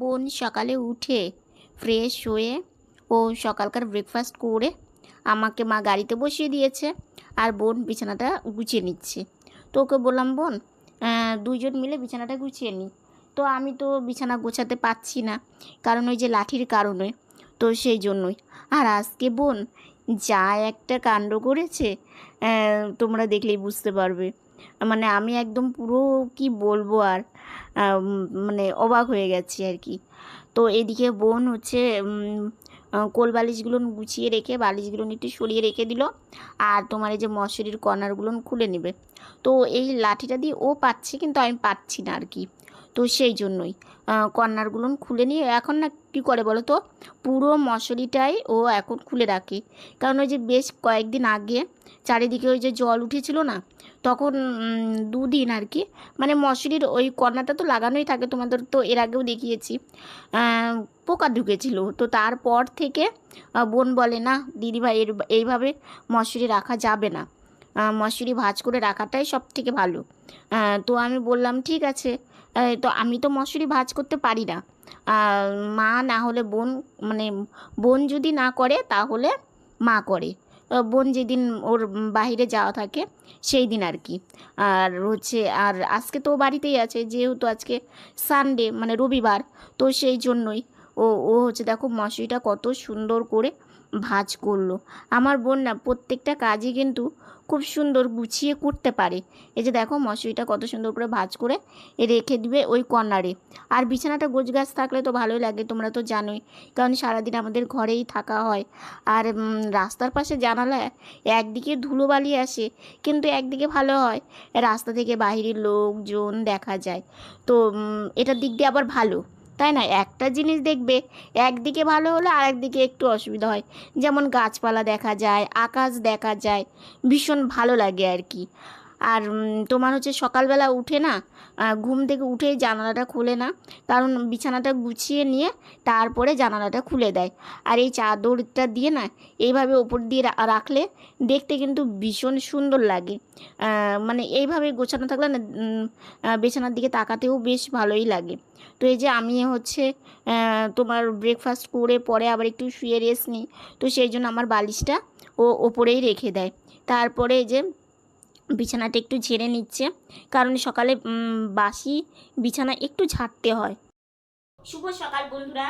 বোন সকালে উঠে ফ্রেশ হয়ে ও সকালকার ব্রেকফাস্ট করে আমাকে মা গাড়িতে বসিয়ে দিয়েছে আর বোন বিছানাটা গুছিয়ে নিচ্ছে। তো ওকে বললাম, বোন দুজন মিলে বিছানাটা গুছিয়ে নিই তো আমি তো বিছানা গোছাতে পারছি না, কারণ ওই যে লাঠির কারণে, তো সেই জন্যই। আর আজকে বোন যা একটা কাণ্ড করেছে তোমরা দেখলেই বুঝতে পারবে। মানে আমি একদম পুরো কি বলব আর মানে অবাক হয়ে গেছি আর কি। তো এদিকে বোন হচ্ছে কোল বালিশগুলো গুছিয়ে রেখে বালিশগুলো একটু সরিয়ে রেখে দিল আর তোমার এই যে মশারির কর্নারগুলো খুলে নেবে। তো এই লাঠিটা দিয়ে ও পাচ্ছে কিন্তু আমি পাচ্ছি না আর কি। তো সেই জন্যই। কর্নারগুলো খুলে নিয়ে এখন না কী করে বলো তো? পুরো মশারিটাই ও এখন খুলে রাখে। কারণ ওই যে বেশ কয়েকদিন আগে চারিদিকে ওই যে জল উঠেছিল না, তখন দুদিন আর কি মানে মশারির ওই কর্নারটা তো লাগানোই থাকে, তোমাদের তো এর আগেও দেখিয়েছি। পোকা ঢুকেছিল। তো তারপর থেকে বোন বলে, না, দিদিভাই, এর, এইভাবে মশারি রাখা যাবে না। মশারি ভাজ করে রাখাটাই সব থেকে ভালো তো আমি বললাম, ঠিক আছে। তো আমি তো মশারি ভাজ করতে পারি না। মা না হলে বোন মানে বোন যদি না করে, তাহলে মা করে। বোন যেদিন ওর বাইরে যাওয়া থাকে সেই দিন আর কি। আর হচ্ছে, আর আজকে তো বাড়িতেই আছে, যেহেতু আজকে সানডে মানে রবিবার, তো সেই জন্যই ও ও হচ্ছে, দেখো মশারিটা কত সুন্দর করে ভাঁজ করল। আমার বোন না, প্রত্যেকটা কাজই কিন্তু খুব সুন্দর গুছিয়ে করতে পারে। এই যে দেখো মশারিটা কত সুন্দর করে ভাঁজ করে রেখে দিবে ওই কর্নারে। আর বিছানাটা গোছ গাছ থাকলে তো ভালোই লাগে, তোমরা তো জানোই। কারণ সারাদিন আমাদের ঘরেই থাকা হয়। আর রাস্তার পাশে জানালা একদিকে ধুলোবালি আসে, কিন্তু একদিকে ভালো হয়। রাস্তা থেকে বাইরের লোকজন দেখা যায়। তো এটার দিক দিয়ে আবার ভালো। তাই না? একটা জিনিস দেখবে, একদিকে ভালো হলে আরেকদিকে একটু অসুবিধা হয়। যেমন গাছপালা দেখা যায়, আকাশ দেখা যায়, ভীষণ ভালো লাগে আর কি। আর তোমার হচ্ছে সকালবেলা উঠে না ঘুম থেকে উঠেই জানালাটা খুলে না, কারণ বিছানাটা গুছিয়ে নিয়ে তারপরে জানালাটা খুলে দেয়। আর এই চাদরটা দিয়ে না, এইভাবে ওপর দিয়ে রাখলে দেখতে কিন্তু ভীষণ সুন্দর লাগে। মানে এইভাবে গোছানো থাকলে না বিছানার দিকে তাকাতেও বেশ ভালোই লাগে। তো এই যে আমি হচ্ছে তোমার ব্রেকফাস্ট করে পরে আবার একটু শুয়ে রেস্ট নিই, তো সেই জন্য আমার বালিশটা ও, ওপরেই রেখে দেয়। তারপরে এই যে বিছানাটা একটু ঝেড়ে নিচ্ছে, কারণ সকালে বাসি বিছানা একটু ঝাড়তে হয়। শুভ সকাল বন্ধুরা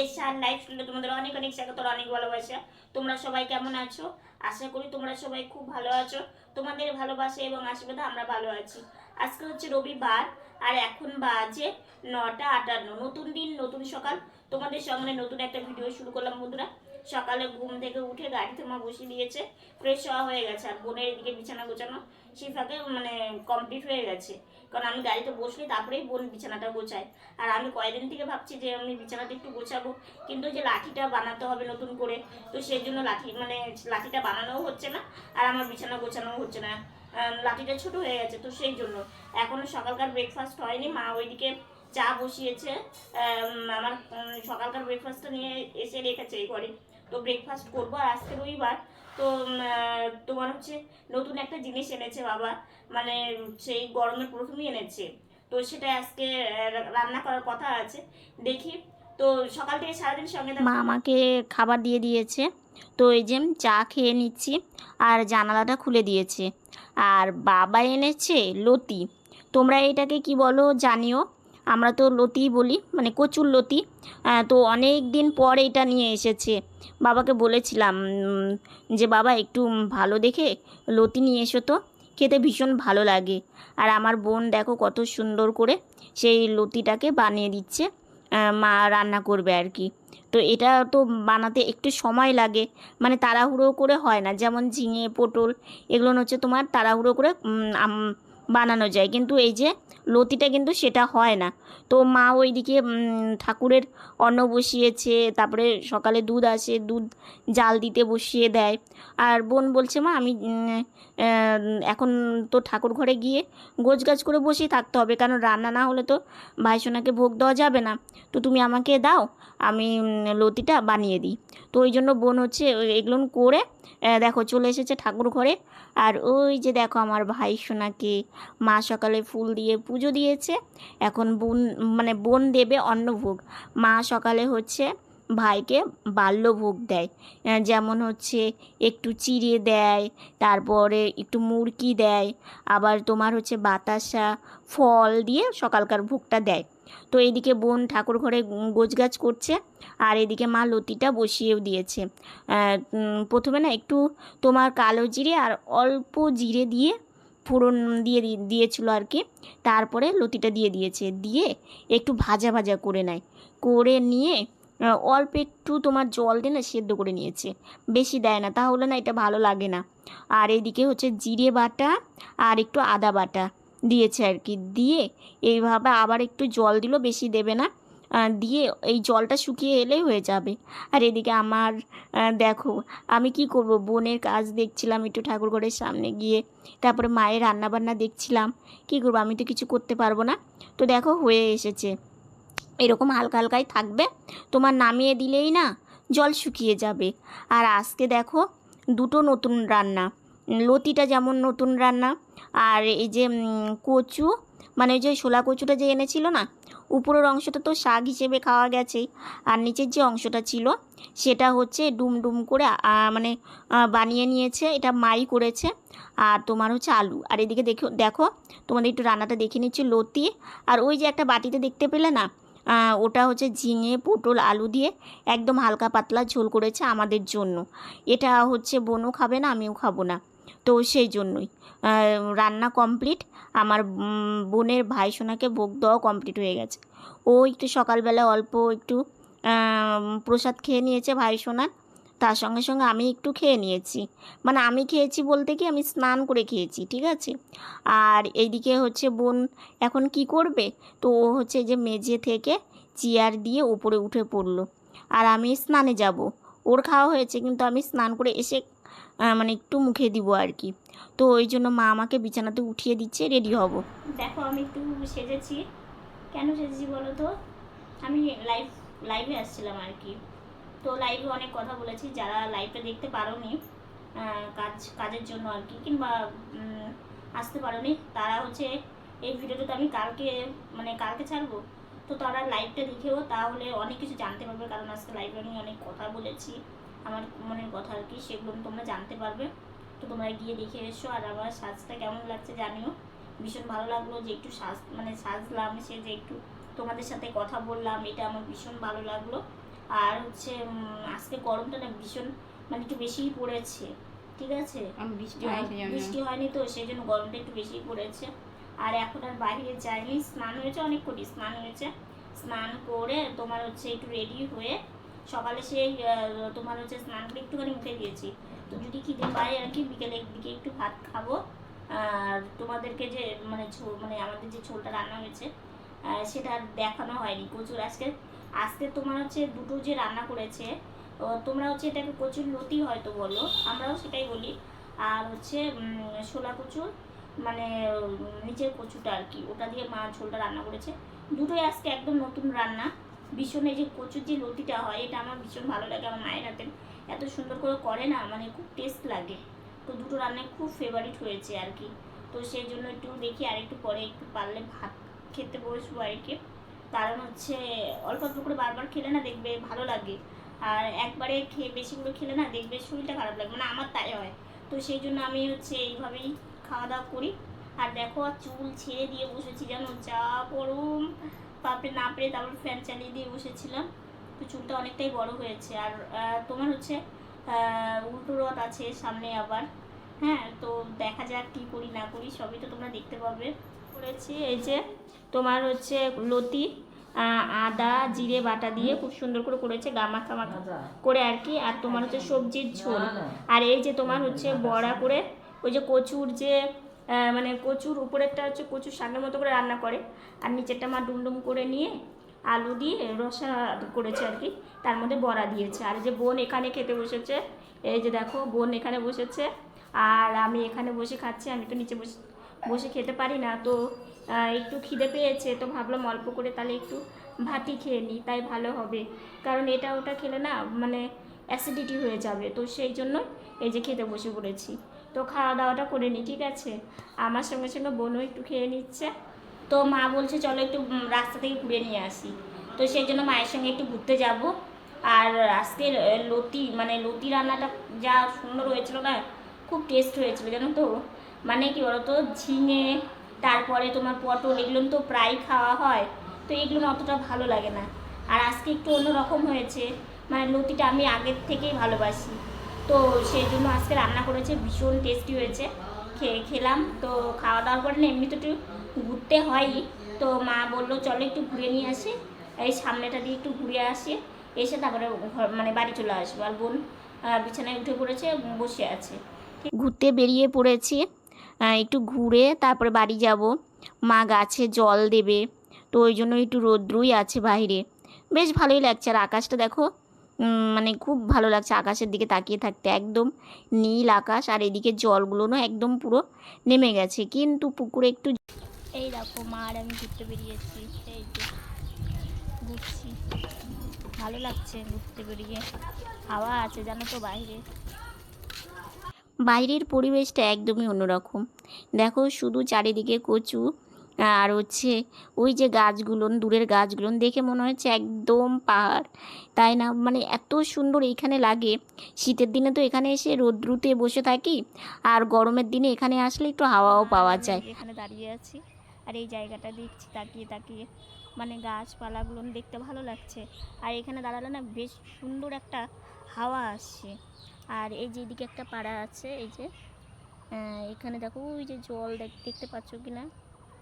এসআর লাইফ স্কুলে তোমাদের অনেক অনেক স্বাগত অনেক ভালোবাসা। তোমরা সবাই কেমন আছো? আশা করি তোমরা সবাই খুব ভালো আছো। তোমাদের ভালোবাসা এবং আশীর্বাদে আমরা ভালো আছি। আজকে হচ্ছে রবিবার, আর এখন বাজে নটা আটান্ন। নতুন দিন, নতুন সকাল। তোমাদের সঙ্গে নতুন একটা ভিডিও শুরু করলাম বন্ধুরা। সকালে ঘুম থেকে উঠে গাড়িতে মা বসিয়ে দিয়েছে ফ্রেশ হওয়া হয়ে গেছে, আর বোনের এদিকে বিছানা গোছানো সেই ফাঁকে মানে কমপ্লিট হয়ে গেছে। কারণ আমি গাড়িতে বসলে তারপরেই বোন বিছানাটা গোছায়। আর আমি কয়েকদিন থেকে ভাবছি যে আমি বিছানাটা একটু গোছাবো, কিন্তু যে লাঠিটা বানাতে হবে নতুন করে, তো সেই জন্য লাঠি মানে লাঠিটা বানানোও হচ্ছে না, আর আমার বিছানা গোছানোও হচ্ছে না। লাঠিটা ছোট হয়ে গেছে, তো সেই জন্য। এখনও সকালকার ব্রেকফাস্ট হয়নি, মা ওইদিকে চা বসিয়েছে আমার সকালকার ব্রেকফাস্টটা নিয়ে এসে রেখেছে এই ঘরে। তো ব্রেকফাস্ট করব আর আজকে রবিবার। তো তোমার হচ্ছে নতুন একটা জিনিস এনেছে বাবা। মানে সেই গরমে প্রথমেই এনেছে। তো সেটা আজকে রান্না করার কথা আছে। দেখি। তো সকাল থেকে সারাদিন সঙ্গে মা আমাকে খাবার দিয়ে দিয়েছে। তো এই যে চা খেয়ে নিচ্ছি আর জানালাটা খুলে দিয়েছে। আর বাবা এনেছে লতি। তোমরা এটাকে কি বলো জানিও। আমরা তো লতিই বলি মানে কচুর লতি। তো অনেক দিন পর এটা নিয়ে এসেছে। বাবাকে বলেছিলাম যে বাবা একটু ভালো দেখে লতি নিয়ে এসো তো, খেতে ভীষণ ভালো লাগে। আর আমার বোন দেখো কত সুন্দর করে সেই লতিটাকে বানিয়ে দিচ্ছে মা রান্না করবে আর কি। তো এটা তো বানাতে একটু সময় লাগে মানে তাড়াহুড়ো করে হয় না। যেমন ঝিঙে, পটল, এগুলো হচ্ছে তোমার তাড়াহুড়ো করে বানানো যায়। কিন্তু এই যে লতিটা কিন্তু সেটা হয় না। তো মা ওইদিকে ঠাকুরের অন্ন বসিয়েছে, তারপরে সকালে দুধ আসে, দুধ জাল দিতে বসিয়ে দেয়। আর বোন বলছে, মা, আমি এখন তো ঠাকুর ঘরে গিয়ে গোছ গাছ করে বসেই থাকতে হবে। কারণ রান্না না হলে তো ভাইসোনাকে ভোগ দেওয়া যাবে না। তো তুমি আমাকে দাও, আমি লতিটা বানিয়ে দিই। তো ওই জন্য বোন হচ্ছে এগুলো করে দেখো চলে এসেছে ঠাকুর ঘরে। আর ওই যে দেখো আমার ভাই সোনাকে মা সকালে ফুল দিয়ে পুজো দিয়েছে। এখন বোন মানে বোন দেবে অন্নভোগ। মা সকালে হচ্ছে ভাইকে বাল্যভোগ দেয়। যেমন হচ্ছে একটু চিড়ে দেয়, তারপরে একটু মুরকি দেয়, আবার তোমার হচ্ছে বাতাসা, ফল দিয়ে সকালকার ভোগটা দেয়। তো এদিকে বোন ঠাকুর ঘরে গোছগাছ করছে, আর এদিকে মা লতিটা বসিয়েও দিয়েছে। প্রথমে না একটু তোমার কালো জিরে আর অল্প জিরে দিয়ে ফোড়ন দিয়ে দিয়েছিল আর কি। তারপরে লতিটা দিয়ে দিয়েছে। দিয়ে একটু ভাজা ভাজা করে নেয়। করে নিয়ে অল্প একটু তোমার জল দিয়ে না সেদ্ধ করে নিয়েছে। বেশি দেয় না, তাহলে না এটা ভালো লাগে না। আর এদিকে হচ্ছে জিরে বাটা আর একটু আদা বাটা দিয়েছে আর কি। দিয়ে এইভাবে আবার একটু জল দিল বেশি দেবে না। দিয়ে এই জলটা শুকিয়ে এলেই হয়ে যাবে। আর এদিকে আমার দেখো, আমি কি করব? বোনের কাজ দেখছিলাম একটু ঠাকুর ঘরের সামনে গিয়ে। তারপরে মায়ের রান্নাবান্না দেখছিলাম। কি করব? আমি তো কিছু করতে পারব না। তো দেখো, হয়ে এসেছে। এরকম হালকা হালকাই থাকবে। তোমার নামিয়ে দিলেই না জল শুকিয়ে যাবে। আর আজকে দেখো, দুটো নতুন রান্না। লতিটা যেমন নতুন রান্না, আর এই যে কচু মানে ওই যে শোলা কচুটা যে এনেছিল না, উপরের অংশটা তো শাক হিসেবে খাওয়া গেছেই আর নিচের যে অংশটা ছিল, সেটা হচ্ছে ডুম ডুম করে মানে বানিয়ে নিয়েছে, এটা মাই করেছে, আর তোমার হচ্ছে আলু। আর এদিকে দেখো দেখো, তোমাদের একটু রান্নাটা দেখে নিচ্ছি, লতি, আর ওই যে একটা বাটিতে দেখতে পেলে না ওটা হচ্ছে ঝিঙে, পটল, আলু দিয়ে একদম হালকা পাতলা ঝোল করেছে আমাদের জন্য। এটা হচ্ছে বোনও খাবে না, আমিও খাব না। তো সেই জন্যই। রান্না কমপ্লিট আমার বোনের ভাই সোনাকে ভোগ দেওয়া কমপ্লিট হয়ে গেছে। ও একটু সকালবেলা অল্প একটু প্রসাদ খেয়ে নিয়েছে ভাই সোনার। তার সঙ্গে সঙ্গে আমি একটু খেয়ে নিয়েছি। মানে আমি খেয়েছি বলতে কি আমি স্নান করে খেয়েছি, ঠিক আছে? আর এইদিকে হচ্ছে বোন এখন কি করবে? তো ও হচ্ছে যে মেঝে থেকে চেয়ার দিয়ে উপরে উঠে পড়ল। আর আমি স্নানে যাব। ওর খাওয়া হয়েছে, কিন্তু আমি স্নান করে এসে মানে একটু মুখে দিব আর কি। তো ওই জন্য মা আমাকে বিছানাতে উঠিয়ে দিচ্ছে রেডি হব। দেখো, আমি একটু সেজেছি। কেন সেজেছি বলো তো? আমি লাইভ লাইভে আসছিলাম আর কি। তো লাইভে অনেক কথা বলেছি, যারা লাইভটা দেখতে পারোনি কাজ, কাজের জন্য আর কি, কিংবা আসতে পারোনি, তারা হচ্ছে এই ভিডিওটা তো আমি কালকে মানে কালকে ছাড়বো? তো তারা লাইভটা দেখেও তাহলে অনেক কিছু জানতে পারবে, কারণ আজকে লাইভে আমি অনেক কথা বলেছি। আমার মনের কথা আর কি সেগুলো তোমরা জানতে পারবে। তো তোমরা গিয়ে দেখে এসো আর আমার সাজটা কেমন লাগছে জানিও। ভীষণ ভালো লাগল যে একটু সাজ মানে সাজলাম সে যে একটু তোমাদের সাথে কথা বললাম এটা আমার ভীষণ ভালো লাগল। আর হচ্ছে আজকে গরমটা না ভীষণ মানে একটু বেশিই পড়েছে ঠিক আছে? বৃষ্টি হয়নি বৃষ্টি হয়নি তো সেই জন্য গরমটা একটু বেশিই পড়েছে। আর এখন আর বাইরে যাইনি স্নান হয়েছে অনেক কোটি স্নান হয়েছে। স্নান করে তোমার হচ্ছে একটু রেডি হয়ে সকালে সেই তোমার হচ্ছে স্নান করে একটুখানি মুখে দিয়েছি তো যদি খিদে পাই আর কি বিকেলের দিকে একটু ভাত খাব। আর তোমাদেরকে যে মানে ঝোল মানে আমাদের যে ঝোলটা রান্না হয়েছে সেটা দেখানো হয়নি প্রচুর আজকে। আজকে তোমার হচ্ছে দুটো যে রান্না করেছে তোমরা হচ্ছে এটাকে কচুর লতি হয়তো বলো, আমরাও সেটাই বলি। আর হচ্ছে শোলা কচু মানে নিচের কচুটা আর কি, ওটা দিয়ে মা ঝোলটা রান্না করেছে। দুটোই আজকে একদম নতুন রান্না। ভীষণ এই যে কচুর যে লতিটা হয়, এটা আমার ভীষণ ভালো লাগে আমার মায়ের হাতে। এত সুন্দর করে করে না মানে খুব টেস্ট লাগে। তো দুটো রান্নায় খুব ফেভারিট হয়েছে আর কি। তো সেই জন্য একটু দেখি আর একটু পরে একটু পারলে ভাত খেতে বসবো আর কি। কারণ হচ্ছে অল্প অল্প করে বারবার খেলে না দেখবে ভালো লাগে। আর একবারে খেয়ে বেশি করে খেলে না দেখবে শরীরটা খারাপ লাগে মানে আমার তাই হয়। তো সেই জন্য আমি হচ্ছে এইভাবেই খাওয়া দাওয়া করি। আর দেখো চুল ছেড়ে দিয়ে বসেছি জানো, যা গরম। তারপরে না পেরে তারপর ফ্যান চালিয়ে দিয়ে বসেছিলাম। তো চুলটা অনেকটাই বড় হয়েছে। আর তোমার হচ্ছে উল্টো রথ আছে সামনে আবার। হ্যাঁ তো দেখা যাক কী করি না করি সবই তো তোমরা দেখতে পাবে। করেছি এই যে তোমার হচ্ছে লতি আদা জিরে বাটা দিয়ে খুব সুন্দর করে করেছে গামাখা মাখা করে আর কি। আর তোমার হচ্ছে সবজির ঝোল। আর এই যে তোমার হচ্ছে বড়া করে ওই যে কচুর যে মানে কচুর উপরেরটা হচ্ছে কচুর শাকের মতো করে রান্না করে। আর নিচেরটা মা ডুমডুম করে নিয়ে আলু দিয়ে রসা করেছে আর কি। তার মধ্যে বড়া দিয়েছে। আর যে বোন এখানে খেতে বসেছে, এই যে দেখো বোন এখানে বসেছে। আর আমি এখানে বসে খাচ্ছি, আমি তো নিচে বসে বসে খেতে পারি না। তো একটু খিদে পেয়েছে, তো ভাবলাম অল্প করে তাহলে একটু ভাতই খেয়ে নিই, তাই ভালো হবে। কারণ এটা ওটা খেলে না মানে অ্যাসিডিটি হয়ে যাবে। তো সেই জন্য এই যে খেতে বসে পড়েছি। তো খাওয়া দাওয়াটা করে নিই ঠিক আছে? আমার সঙ্গে সঙ্গে বোনও একটু খেয়ে নিচ্ছে। তো মা বলছে, চলো একটু রাস্তা থেকে ঘুরে নিয়ে আসি। তো সেই জন্য মায়ের সঙ্গে একটু ঘুরতে যাব। আর আজকের লতি মানে লতি রান্নাটা যা সুন্দর হয়েছিল না, খুব টেস্ট হয়েছিল, জানো তো? মানে কি বলতো, ঝিঙে, তারপরে তোমার পটল, এগুলো তো প্রায় খাওয়া হয়। তো এগুলো অতটা ভালো লাগে না। আর আজকে একটু অন্যরকম হয়েছে। মানে লতিটা আমি আগের থেকেই ভালোবাসি। তো সেই জন্য আজকে রান্না করেছে, ভীষণ টেস্টি হয়েছে। খেয়ে খেলাম, তো খাওয়া দাওয়ার পরে না এমনি তো একটু ঘুরতে হয়ই। তো মা বলল, চলো একটু ঘুরে নিয়ে আসি। এই সামনেটা দিয়ে একটু ঘুরে আসি, এসে তারপরে ঘর মানে বাড়ি চলে আসব। আর বোন বিছানায় উঠে পড়েছে, বসে আছে। ঘুরতে বেরিয়ে পড়েছি একটু ঘুরে তারপরে বাড়ি যাব। মা গাছে জল দেবে, তো ওই জন্য একটু রোদ্রুই আছে বাইরে বেশ ভালোই লাগছে। আর আকাশটা দেখো মানে খুব ভালো লাগছে আকাশের দিকে তাকিয়ে থাকতে। একদম নীল আকাশ আর এদিকে জলগুলোও একদম পুরো নেমে গেছে। কিন্তু পুকুরে একটু এই দেখো মা আর আমি ঘুরতে বেরিয়েছি। এই যে ঘুরছি। ভালো লাগছে ঘুরতে বেরিয়ে। হাওয়া আছে জানো তো বাইরে। বাইরের পরিবেশটা একদমই অন্যরকম। দেখো শুধু চারিদিকে কচু আর হচ্ছে ওই যে গাছগুলো দূরের গাছগুলো দেখে মনে হচ্ছে একদম পাহাড়। তাই না? মানে এত সুন্দর এইখানে লাগে। শীতের দিনে তো এখানে এসে রোদ্রুতে বসে থাকি আর গরমের দিনে এখানে আসলে একটু হাওয়াও পাওয়া যায়। এখানে দাঁড়িয়ে আছি আর এই জায়গাটা দেখছি তাকিয়ে তাকিয়ে। মানে গাছপালাগুলো দেখতে ভালো লাগছে। আর এখানে দাঁড়ালে না বেশ সুন্দর একটা হাওয়া আসছে আর এই যে এদিকে একটা পাড়া আছে এই যে এখানে দেখো ওই যে জল দেখ- দেখতে পাচ্ছ কি না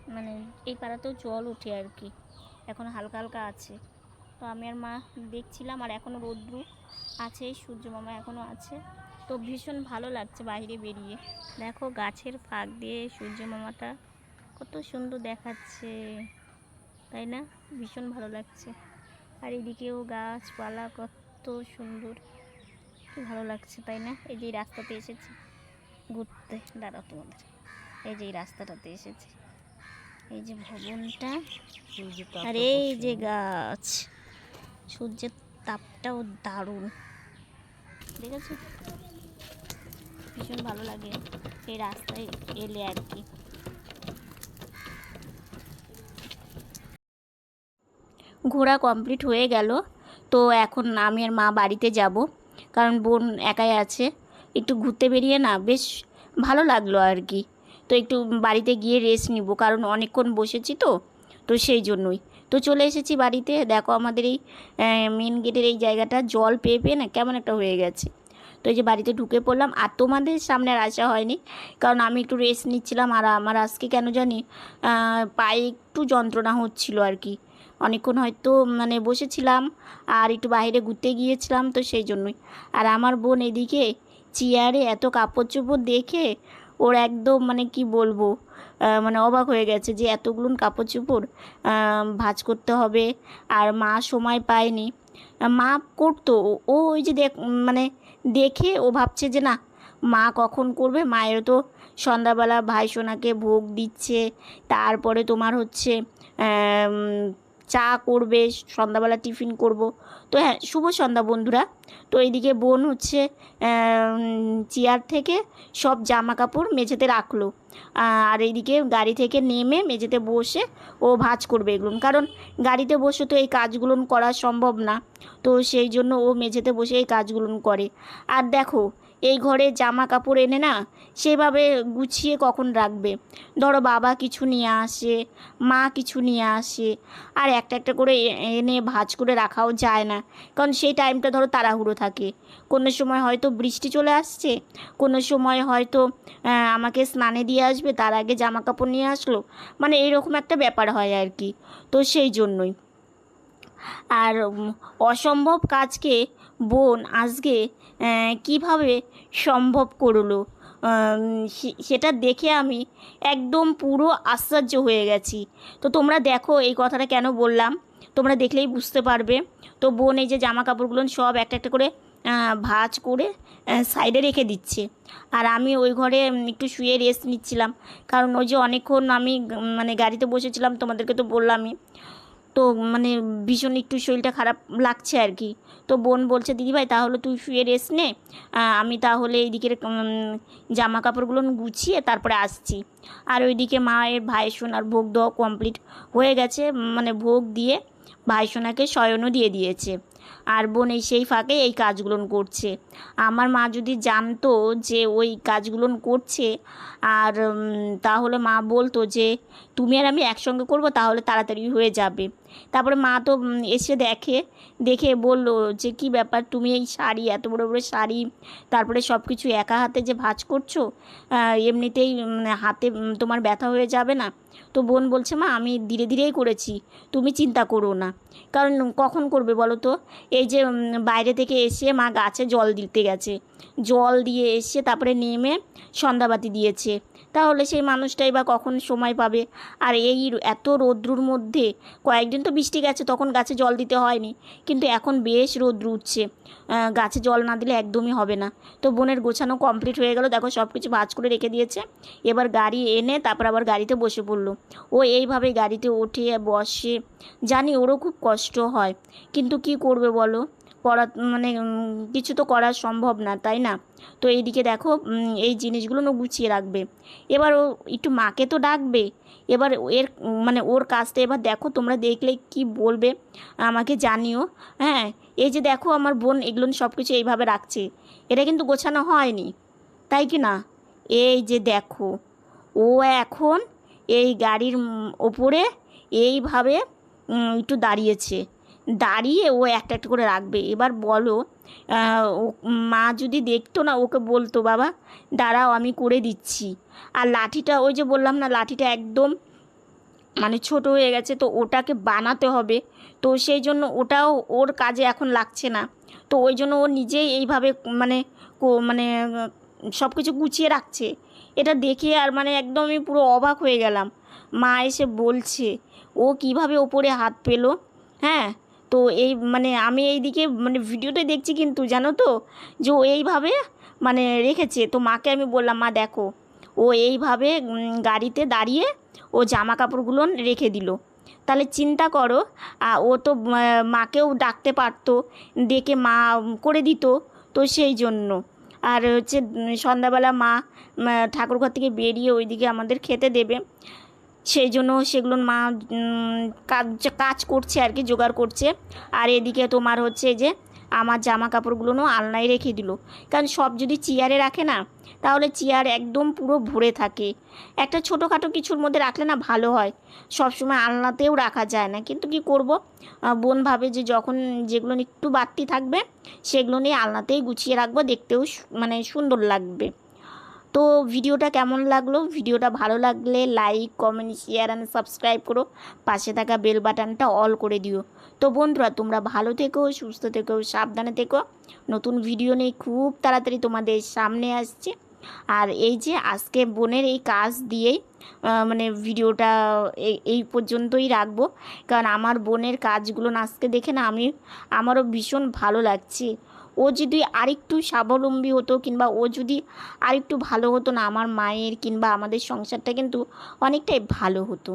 মানে এই পাড়াতেও জল ওঠে আর কি। এখন হালকা হালকা আছে। তো আমি আর মা দেখছিলাম আর এখনও রৌদ্রু আছে, সূর্য মামা এখনও আছে। তো ভীষণ ভালো লাগছে বাইরে বেরিয়ে। দেখো গাছের ফাঁক দিয়ে সূর্য মামাটা কত সুন্দর দেখাচ্ছে। তাই না? ভীষণ ভালো লাগছে। আর এদিকেও গাছপালা কত সুন্দর। ভালো লাগছে, তাই না? এই যে রাস্তাতে এসেছি। ঘুরতে। দাঁড়াও তোমাদের। এই যে রাস্তাটাতে এসেছি। এই যে ভবনটা আর এই যে গাছ। সূর্যের তাপটাও দারুণ। দেখেছ ভীষণ ভালো লাগে এই রাস্তায় এলে আর কি। ঘোরা কমপ্লিট হয়ে গেল তো এখন আমি আর মা বাড়িতে যাব কারণ বোন একাই আছে। একটু ঘুরতে বেরিয়ে না বেশ ভালো লাগল আর কি। তো একটু বাড়িতে গিয়ে রেস্ট নিব, কারণ অনেকক্ষণ বসেছি তো তো সেই জন্যই। তো চলে এসেছি বাড়িতে, দেখো আমাদের এই মেন গেটের এই জায়গাটা জল পেয়ে পেয়ে না কেমন একটা হয়ে গেছে। তো এই যে বাড়িতে ঢুকে পড়লাম, আর তোমাদের সামনে আর আসা হয়নি, কারণ আমি একটু রেস্ট নিচ্ছিলাম, আর আমার আজকে কেন জানি পায়ে একটু যন্ত্রণা হচ্ছিল আর কি। অনেকক্ষণ হয়তো মানে বসেছিলাম, আর একটু বাইরে ঘুরতে গিয়েছিলাম, তো সেই জন্যই। আর আমার বোন এদিকে চেয়ারে এত কাপড় চোপড় দেখে ওর একদম মানে কি বলব মানে অবাক হয়ে গেছে যে এতগুলো কাপড় চোপড় ভাঁজ করতে হবে আর মা সময় পায়নি। মা করতো, ও- ওই যে দেখ মানে দেখে ও ভাবছে যে না, মা কখন করবে? মায়ের তো সন্ধ্যাবেলা ভাই সোনাকে ভোগ দিচ্ছে, তারপরে তোমার হচ্ছে চা করবে, সন্ধ্যাবেলা টিফিন করব। তো হ্যাঁ শুভ সন্ধ্যা বন্ধুরা। তো এইদিকে বোন হচ্ছে চেয়ার থেকে সব জামা কাপড় মেঝেতে রাখল। আর এইদিকে গাড়ি থেকে নেমে মেঝেতে বসে ও ভাঁজ করবে এগুলো। কারণ গাড়িতে বসে তো এই কাজগুলো করা সম্ভব না। তো সেই জন্য ও মেঝেতে বসে এই কাজগুলো করে। আর দেখো এই ঘরে জামা কাপড় এনে না, সেভাবে গুছিয়ে কখন রাখবে? ধরো বাবা কিছু নিয়ে আসে, মা কিছু নিয়ে আসে, আর একটা একটা করে এনে ভাঁজ করে রাখাও যায় না। কারণ সেই টাইমটা ধরো তাড়াহুড়ো থাকে। কোনো সময় হয়তো বৃষ্টি চলে আসছে, কোনো সময় হয়তো আমাকে স্নানে দিয়ে আসবে, তার আগে জামা কাপড় নিয়ে আসলো। মানে এইরকম একটা ব্যাপার হয় আর কি। তো সেই জন্যই। আর অসম্ভব কাজকে, বোন আজকে কীভাবে সম্ভব করল? সেটা দেখে আমি একদম পুরো আশ্চর্য হয়ে গেছি। তো তোমরা দেখো এই কথাটা কেন বললাম। তোমরা দেখলেই বুঝতে পারবে। তো বোন এই যে জামা কাপড়গুলো সব একটা একটা করে ভাঁজ করে সাইডে রেখে দিচ্ছে। আর আমি ওই ঘরে একটু শুয়ে রেস্ট নিচ্ছিলাম। কারণ ওই যে অনেকক্ষণ আমি মানে গাড়িতে বসেছিলাম, তোমাদেরকে তো বললামই। তো মানে ভীষণ একটু শরীরটা খারাপ লাগছে আর কি। তো বোন বলছে দিদিভাই তাহলে তুই শুয়ে রেস্ট নে। আমি তাহলে এইদিকের জামা কাপড়গুলো গুছিয়ে তারপরে আসছি। আর ওইদিকে মায়ের ভাই সোনার ভোগ দেওয়া কমপ্লিট হয়ে গেছে। মানে ভোগ দিয়ে ভাই সোনাকে শয়নও দিয়ে দিয়েছে। আর বোন এই সেই ফাঁকে এই কাজগুলো করছে। আমার মা যদি জানতো যে ওই কাজগুলো করছে, আর তাহলে মা বলতো যে, তুমি আর আমি একসঙ্গে করব, তাহলে তাড়াতাড়ি হয়ে যাবে। তারপরে মা তো এসে দেখে দেখে বলল যে, কি ব্যাপার? তুমি এই শাড়ি, এত বড় বড় শাড়ি, তারপরে সব কিছু একা হাতে যে ভাঁজ করছ এমনিতেই হাতে তোমার ব্যথা হয়ে যাবে না? তো বোন বলছে, মা, আমি ধীরে ধীরেই করেছি, তুমি চিন্তা করো না। কারণ কখন করবে বলো তো? এই যে বাইরে থেকে এসে মা গাছে জল দিতে গেছে। জল দিয়ে এসে তারপরে নেমে সন্ধ্যাবাতি দিয়েছে। তাহলে সেই মানুষটাই বা কখন সময় পাবে? আর এই এত রৌদ্রুর মধ্যে কয়েকদিন তো বৃষ্টি গেছে, তখন গাছে জল দিতে হয়নি। কিন্তু এখন বেশ রোদ উঠছে গাছে জল না দিলে একদমই হবে না। তো বোনের গোছানো কমপ্লিট হয়ে গেল। দেখো সব কিছু ভাজ করে রেখে দিয়েছে। এবার গাড়ি এনে তারপর আবার গাড়িতে বসে পড়ল। ও এইভাবে গাড়িতে ওঠে বসে। জানি ওরও খুব কষ্ট হয়। কিন্তু কি করবে বলো? করা মানে কিছু তো করা সম্ভব না, তাই না? তো এইদিকে দেখো এই জিনিসগুলো না গুছিয়ে রাখবে। এবার ও একটু মাকে তো ডাকবে। এবার এর মানে ওর কাজটা এবার দেখো, তোমরা দেখলে কি বলবে, আমাকে জানিও। হ্যাঁ এই যে দেখো আমার বোন এগুলো সব কিছু এইভাবে রাখছে। এটা কিন্তু গোছানো হয়নি, তাই কি না? এই যে দেখো, ও এখন এই গাড়ির ওপরে এইভাবে একটু দাঁড়িয়েছে। দাঁড়িয়ে ও একটা একটা করে রাখবে। এবার বলো মা যদি দেখতো না, ওকে বলতো, বাবা, দাঁড়াও, আমি করে দিচ্ছি। আর লাঠিটা, ওই যে বললাম না, লাঠিটা একদম মানে ছোট হয়ে গেছে, তো ওটাকে বানাতে হবে। তো সেই জন্য ওটাও ওর কাজে এখন লাগছে না। তো ওই জন্য ও নিজেই এইভাবে মানে মানে সব কিছু গুছিয়ে রাখছে। এটা দেখে আর মানে একদমই পুরো অবাক হয়ে গেলাম। মা এসে বলছে, ও কীভাবে ওপরে হাত পেল? হ্যাঁ তো এই মানে আমি এই দিকে মানে ভিডিওটা দেখছি কিন্তু, জানো তো? যে ও এইভাবে মানে রেখেছে। তো মাকে আমি বললাম, মা, দেখো, ও এইভাবে গাড়িতে দাঁড়িয়ে ও জামা কাপড়গুলো রেখে দিল। তাহলে চিন্তা করো ও তো মাকেও ডাকতে পারতো, ডেকে মা করে দিত তো সেই জন্য। আর হচ্ছে সন্ধ্যাবেলা মা ঠাকুরঘর থেকে বেরিয়ে ওইদিকে আমাদের খেতে দেবে। সেই জন্য সেগুলো মা কাজ কাজ করছে আর কি, জোগাড় করছে। আর এদিকে তোমার হচ্ছে যে, আমার জামা কাপড়গুলোও আলনায় রেখে দিল। কারণ সব যদি চেয়ারে রাখে না, তাহলে চেয়ার একদম পুরো ভরে থাকে। একটা ছোটোখাটো কিছুর মধ্যে রাখলে না ভালো হয়। সবসময় আলনাতেও রাখা যায় না। কিন্তু কি করব? বোন ভাবে যে, যখন যেগুলো একটু বাড়তি থাকবে, সেগুলো নিয়ে আলনাতেই গুছিয়ে রাখব। দেখতেও মানে সুন্দর লাগবে। তো ভিডিওটা কেমন লাগল? ভিডিওটা ভালো লাগলে like comment share and subscribe করো। পাশে থাকা বেল বাটনটা অল করে দিও। তো বন্ধুরা, তোমরা ভালো থেকো, সুস্থ থেকো, সাবধানে থেকো। নতুন ভিডিও নিয়ে খুব তাড়াতাড়ি তোমাদের সামনে আসছে। আর এই যে আজকে বোনের এই কাজ দিয়েই মানে ভিডিওটা এই- পর্যন্তই রাখব। কারণ আমার বোনের কাজগুলো আজকে দেখে না আমি, আমারও ভীষণ ভালো লাগছে। ও যদি আরেকটু স্বাবলম্বী হতো কিংবা ও যদি আরেকটু ভালো হতো না, আমার মায়ের কিংবা আমাদের সংসারটা কিন্তু অনেকটাই ভালো হতো।